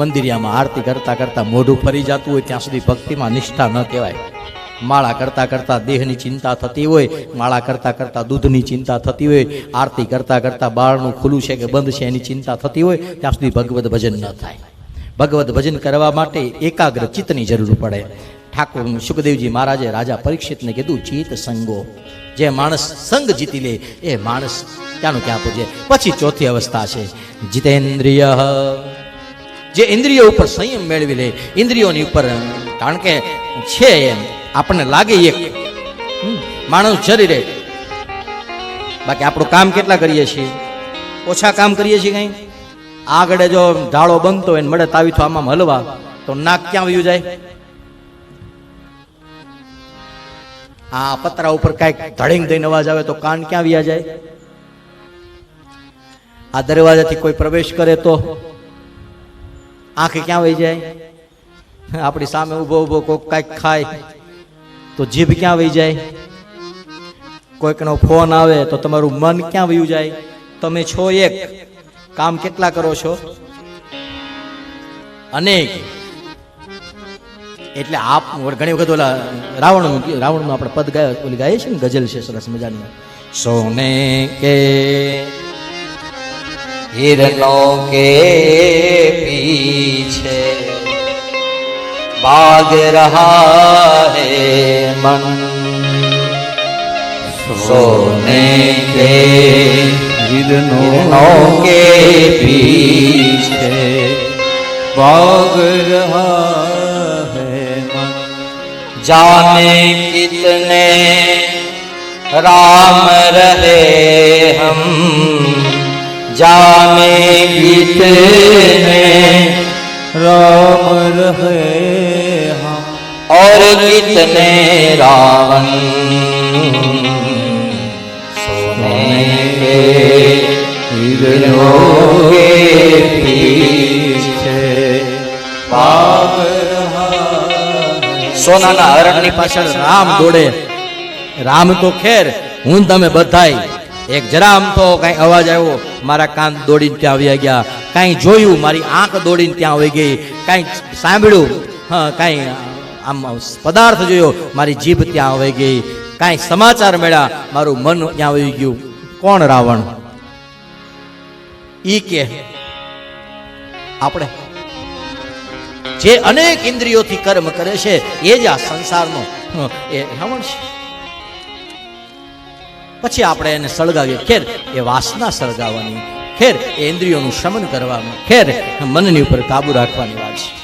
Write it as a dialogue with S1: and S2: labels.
S1: મંદિરિયામાં આરતી કરતા કરતા મોઢું ફરી જતું હોય, ત્યાં સુધી ભક્તિમાં નિષ્ઠા ન કહેવાય. માળા કરતા કરતા દેહની ચિંતા થતી હોય, માળા કરતા કરતા દૂધની ચિંતા થતી હોય, આરતી કરતા કરતા બાળનું ખુલ્લું છે કે બંધ છે એની ચિંતા થતી હોય, ત્યાં સુધી ભગવદ્ ભજન ન થાય. ભગવદ્ ભજન કરવા માટે એકાગ્ર ચિત્તની જરૂર પડે. ઠાકોર સુખદેવજી મહારાજે રાજા પરીક્ષિતને કીધું, ચિત્ત સંગો. જે માણસ સંગ જીતી લે, એ માણસ ક્યાંનું ક્યાં પૂજે? પછી ચોથી અવસ્થા છે. જીતેન્દ્રિય જે ઇન્દ્રિયો ઉપર સંયમ મેળવી લે, ઇન્દ્રિયોની ઉપર કારણ કે છે એમ, આપણને લાગે એક માણસ માણસ શરીરે. બાકી આપણું કામ કેટલા કરીએ છીએ? ઓછા કામ કરીએ છીએ કઈ? આગળ જો ઢાળો બનતો હોય મળે તાવી તો આમાં હલવા, તો નાક ક્યાં વયું જાય? આ પતરા ઉપર કાંઈક ધડીંગ દઈને અવાજ આવે તો કાન ક્યાં વ્યા જાય? આ દરવાજાથી કોઈ પ્રવેશ કરે તો આંખ ક્યાં વહી જાય? આપણી સામે ઊભો ઊભો કોઈક કાંઈક ખાય, તો જીભ ક્યાં વહી જાય? કોઈકનો ફોન આવે તો તમારું મન ક્યાં વયું જાય? તમે છો એક. કામ કેટલા કરો છો? અનેક. એટલે આપ ઘણી વખત ઓલા રાવણનું રાવણનું આપણે પદ ગાય, ઓલી ગાય છે ને, ગઝલ છે સરસ મજાની. સોને કે
S2: हिरणों के पीछे भाग रहा है मन सोने के हिरणों के पीछे भाग रहा है मन जाने कितने राम रहे हम जाने कितने राम रहे हम और कितने रावण सोने के हिरणों के पीछे भाग रहा है
S1: સોનાના હરણની પાછળ રામ દોડે રામ તો ખેર હું ને તમે બધાય એક જરામ તો કઈ અવાજ આવ્યો, મારા કાન દોડીને ત્યાં આવી ગયા. કાંઈ જોયું, મારી આંખ દોડીને ત્યાં આવી ગઈ. કાંઈ સાંભળ્યું, હા, કાંઈ આમ પદાર્થ જોયો, મારી જીભ ત્યાં આવી ગઈ. કાંઈ સમાચાર મળ્યા, મારું મન ત્યાં આવી ગયું. કોણ રાવણ? ઈ કે આપણે. જે અનેક ઇન્દ્રિયોથી કર્મ કરે છે, એ જ આ સંસારનો એ રાવણ છે. પછી આપણે એને સળગાવીએ. ખેર, એ વાસના સળગાવવાની. ખેર, એ ઇન્દ્રિયોનું શમન કરવાનું ખેર, મનની ઉપર કાબુ રાખવાની વાત છે.